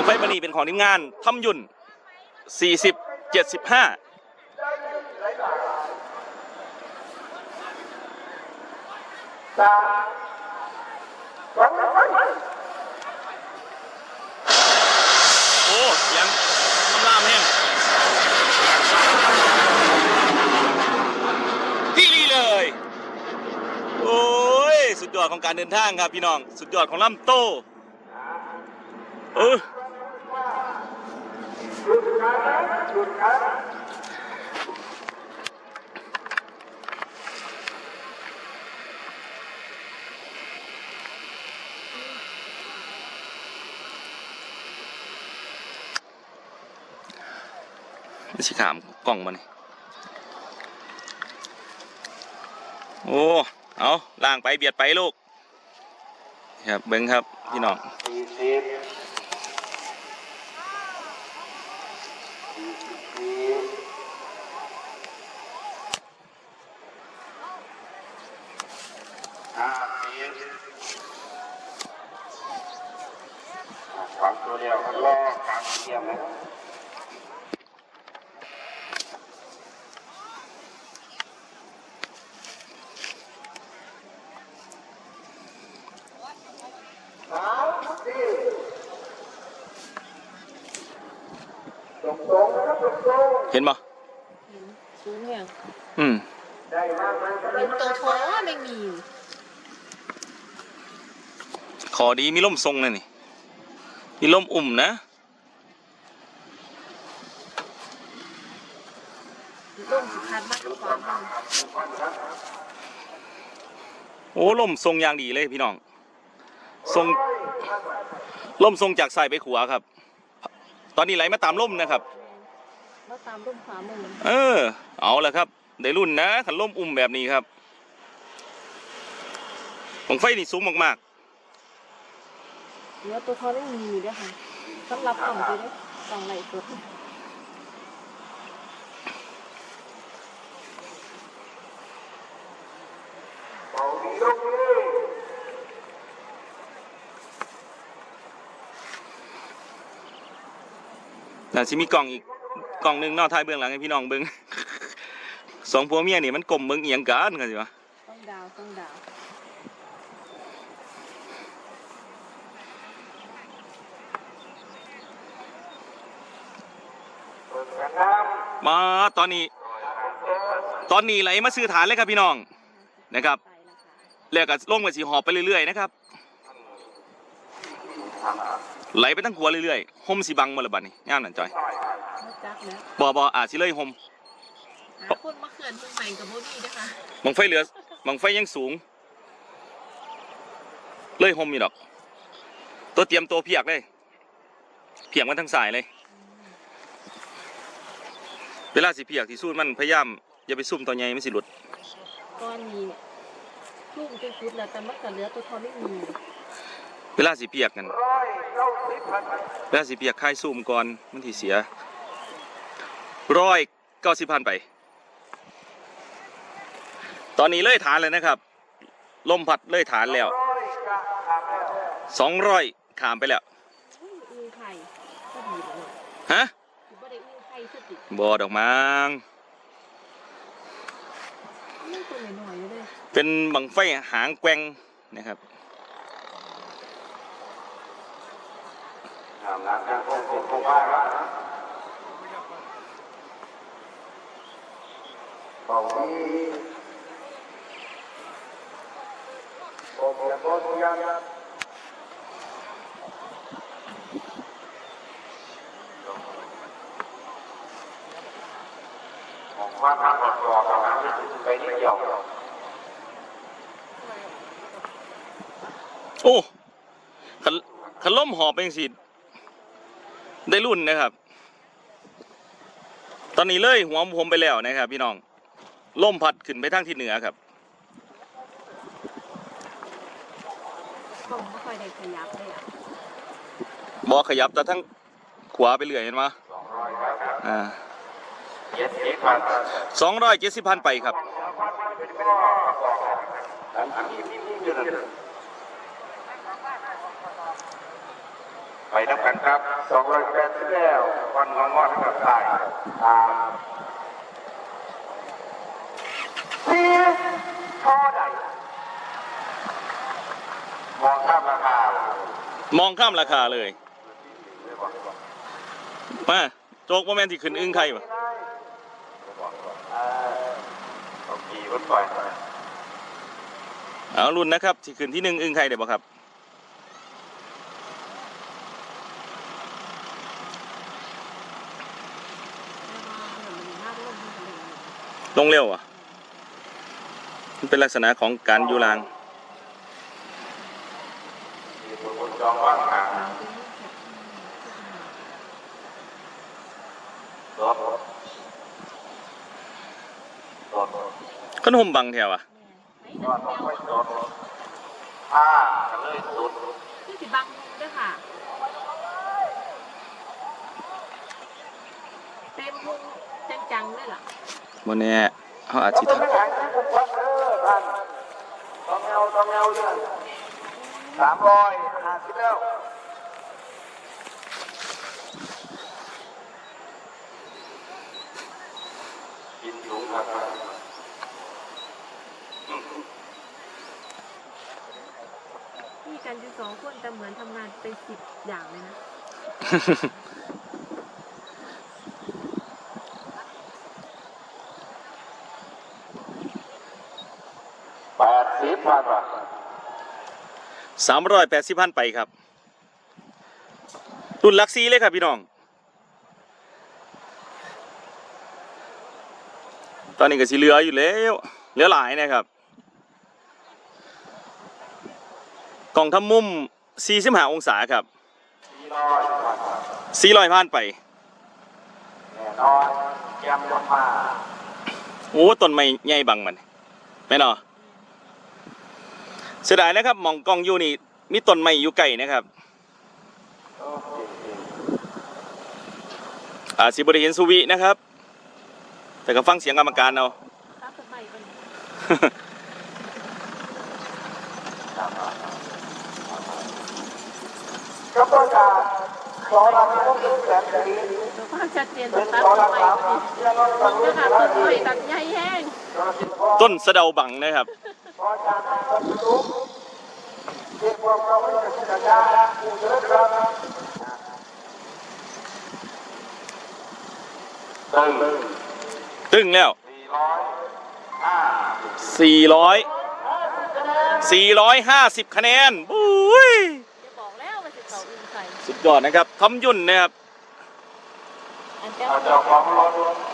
งไฟมานีเป็นของทีมงานทำยุ่นสี่สิบเจ็ดสิบห้าโอ้เสียงคำรามแห้งที่นี่เลย โอ้ย สุดยอดของการเดินทางครับพี่น้อง สุดยอดของลำโต เออ นี่สิขามกล่องมานี่โอ้ เอาล่างไปเบียดไปลูก ครับ เบิ้งครับ พี่น้อง สี่สิบสี่ห้า สิบฟังตัวเดียวกันรอฟังเทียมนะครับเห็นปะเห็นสูงอย่างอืมเห็นตัวท้อไม่มีข อดีมีล่มทรงนะนี่ มีล่มอุ่มนะร่มสุดท้ายมากกว่ามันโอ้ล่มทรงอย่างดีเลยพี่น้อง ทรงล่มทรงจากซ้ายไปขวาครับ ตอนนี้ไหลมาตามล่มนะครับ มาตามร่มขวามือเออ เอาละครับได้รุ่นนะขันล่มอุ่มแบบนี้ครับของไฟนี่สูงมาก เนื้อตัวท้อไม่มีด้วยค่ะสำหรับกล่องไปด้วยกล่องไหลสดๆแต่สิมีกล่องอีกกล่องหนึ่งเนอกท้ายเบื้องหลังให้พี่น้องเบิ้งสองผัวเมียนี่มันกลมเบิ้งเอียงกันกันสิวะต้องดาวต้องดาว มาตอนนี้ ตอนนี้ไหลมาซื้อฐานเลยครับพี่น้องนะครับไปแล้วค่ะแล้วก็ลงไปสีหอบไปเรื่อยๆนะครับ ไหลไปทั้งหัวเรื่อยๆห่มสีบังมาละบัดนี้ย่ามนั่นจอยมาจักแล้วบอบออาจสิเลยห่มหาคนมาเขื่อนเพิ่งใหม่กับโบนี่นะคะบังไฟเหลือบังไฟยังสูง เลยห่มอยู่ดอก ตัวเตรียมตัวเพียกเลย เพียกมันทั้งสายเลย เวลาสิเพียกที่สู้มันพยายามอย่าไปซุ่มตัวใหญ่ไม่สิหลุดก้อนนี้เนี่ยลูกจะฟุดแล้วแต่มันกับเนื้อตัวท้อไม่มีเวลาสิเพียกกันเวลาสิเพียกค่ายซุ่มก่อนมันที่เสียร้อยเก้าสิบพันไป ตอนนี้เลยฐานเลยนะครับ ลมพัดเลยฐานแล้วสองร้อยขามไปแล้วอุ้ยอึ้งไข่ก็ดีเลยฮะ บอดอกมังไม่ตัวหน่อยๆเลยเป็นบังไฟหางแกว่งนะครับทำงานการคงคงคงว่าแล้วนะบอกนี้บอกอย่าบอกอย่าอย่าผม ว่าทางออกออกทางนี้ไปนิดเดียวโอ้ขันขันล่มหอบเป็นสิได้รุ่นนะครับ ตอนนี้เลยหัวผมไปแล้วนะครับ พี่น้องล่มพัดขึ้นไปทางทิศเหนือครับกล่องไม่ค่อยได้ขยับเลยอะบอขยับแต่ทั้งขวาไปเรื่อยเห็นไหมอ่าเย็ดเย็ดพัน สองร้อยเจ็ดสิบพันไปครับอันนี้นี่นี่อยู่นั่นไปนับกันครับสองร้อยแปดสิบแล้ววันงอนงอนกับตายตามสี่เท่าใดมองข้ามราคามองข้ามราคาเลยมาโจกโมเมนที่ขึ้นอึ้งใครปะ เออต้องขี่ รถไฟเอารุ่นนะครับที่ขึ้นที่หนึ่งอึ้งใครเดี๋ยวบ่ครับลงเร็วอะ มันเป็นลักษณะของการอยู่รางมีคนจองว่างหางรถรถ ขนมบังแถวอะรถไม่รถผ้ากันเลยสุดที่สิบังด้วยค่ะ เต็มมุงจังๆด้วยล่ะวันนี้เขาอาจจะต้องไม่แข็งที่ผมพักเออท่านต้องเงาต้องเงาเนี่ยสามร้อยห้าสิบแล้วกินถุงครับ กันอยู่สองคนแต่เหมือนทำงานเป็นสิบอย่างเลยนะแปดสิบพันบาทสามร้อยแปดสิบพันไปครับ รุ่นลักซีเลยครับพี่น้อง ตอนนี้ก็สิเหลืออยู่แล้วเหลือหลายนะครับ กล่องทำมุม45องศาครับสี่ร้อยพันบาท400พันไปแน่นอนแกมยกมาโอ้ต้นไม้ใหญ่บังมันแม่นอเสียดายนะครับหมองกล้องอยู่นี่มีต้นไม้อยู่ไกลนะครับโอเคอาจสิบริเห็นสุวินะครับ แต่ก็ฟังเสียงกรรมการเอา ครับทำไมเป็นก็ต้องการขอรับต้องเป็นแสนสีตัวความชัดเจนตัดทำไมเป็นมองด้วยค่ะต้นไม้ตัดใหญ่แห้งต้นสะเดาบังนะครับตึงตึ้งแล้วสี่ยห้า400 450 คะแนนบุ้ย สุดยอดนะครับทอมยุ่นนะครับ อาเจ้าของรถ